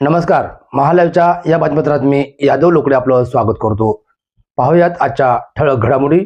नमस्कार. महालाईव्हच्या या बातमीपत्रात मी यादव लोकडे आपलं स्वागत करतो. पाहूयात आजच्या ठळक घडामोडी.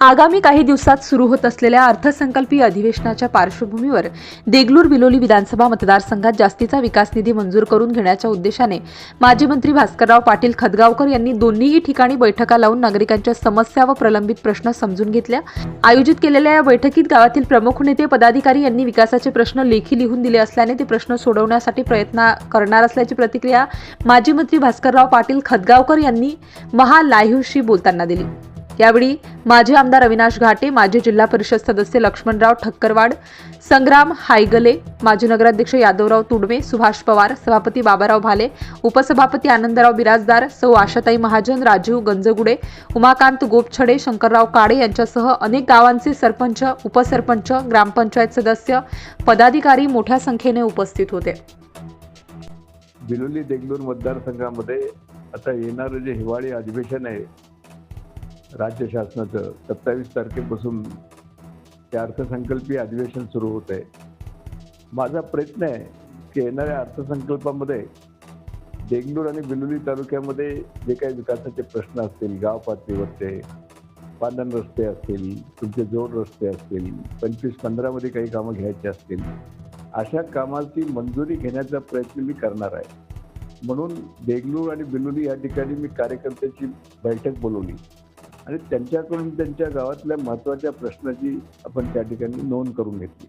आगामी काही दिवसात सुरू होत असलेल्या अर्थसंकल्पीय अधिवेशनाच्या पार्श्वभूमीवर देगलूर बिलोली विधानसभा मतदारसंघात जास्तीचा विकास निधी मंजूर करून घेण्याच्या उद्देशाने माजी मंत्री भास्करराव पाटील खदगावकर यांनी दोन्हीही ठिकाणी बैठका लावून नागरिकांच्या समस्या व प्रलंबित प्रश्न समजून घेतल्या. आयोजित केलेल्या या बैठकीत गावातील प्रमुख नेते पदाधिकारी यांनी विकासाचे प्रश्न लेखी लिहून दिले असल्याने ते प्रश्न सोडवण्यासाठी प्रयत्न करणार असल्याची प्रतिक्रिया माजी मंत्री भास्करराव पाटील खदगावकर यांनी महा लाईव्हशी बोलताना दिली. यावेळी माजी आमदार अविनाश घाटे माजी जिल्हा परिषद सदस्य लक्ष्मणराव ठक्करवाड संग्राम हायगले माजी नगराध्यक्ष यादवराव तुडवे सुभाष पवार सभापती बाबाराव भाले उपसभापती आनंदराव बिराजदार सौ आशाताई महाजन राजीव गंजगुडे उमाकांत गोपछडे शंकरराव काळे यांच्यासह अनेक गावांचे सरपंच उपसरपंच ग्रामपंचायत सदस्य पदाधिकारी मोठ्या संख्येने उपस्थित होते. बिलोली देगलूर मतदारसंघामध्ये आता येणारं जे हिवाळी अधिवेशन आहे राज्य शासनाचं सत्तावीस तारखेपासून ते अर्थसंकल्पीय अधिवेशन सुरू होत आहे. माझा प्रयत्न आहे की येणाऱ्या अर्थसंकल्पामध्ये देगलूर आणि बिलोली तालुक्यामध्ये जे काही विकासाचे प्रश्न असतील गाव पातळीवरचे पांदन रस्ते असतील तुमचे जोड रस्ते असतील पंचवीस पंधरामध्ये काही कामं घ्यायची असतील अशा कामाची मंजुरी घेण्याचा प्रयत्न मी करणार आहे. म्हणून देगलूर आणि बिलोली या ठिकाणी मी कार्यकर्त्याची बैठक बोलवली. आणि त्यांच्याकडून त्यांच्या गावातल्या महत्त्वाच्या प्रश्नाची आपण त्या ठिकाणी नोंद करून घेतली.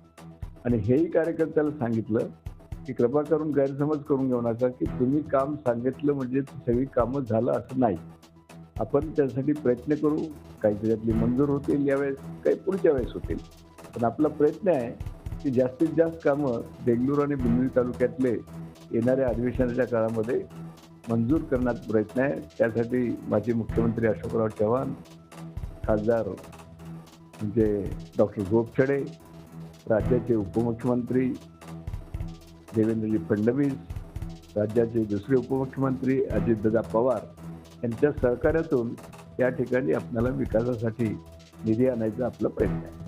आणि हेही कार्यकर्त्याला सांगितलं की कृपा करून गैरसमज करून घेऊ नका की तुम्ही काम सांगितलं म्हणजे सगळी कामं झालं असं नाही. आपण त्यासाठी प्रयत्न करू. काही त्याच्यातली मंजूर होतील यावेळेस काही पुढच्या वेळेस होतील. पण आपला प्रयत्न आहे की जास्तीत जास्त कामं देगलूर आणि बिलोली तालुक्यातले येणाऱ्या अधिवेशनाच्या काळामध्ये मंजूर करण्याचा प्रयत्न आहे. त्यासाठी माजी मुख्यमंत्री अशोकराव चव्हाण खासदार म्हणजे डॉक्टर गोपछडे राज्याचे उपमुख्यमंत्री देवेंद्रजी फडणवीस राज्याचे दुसरे उपमुख्यमंत्री अजितदादा पवार यांच्या सहकार्यातून या ठिकाणी आपल्याला विकासासाठी निधी आणायचा आपला प्रयत्न आहे.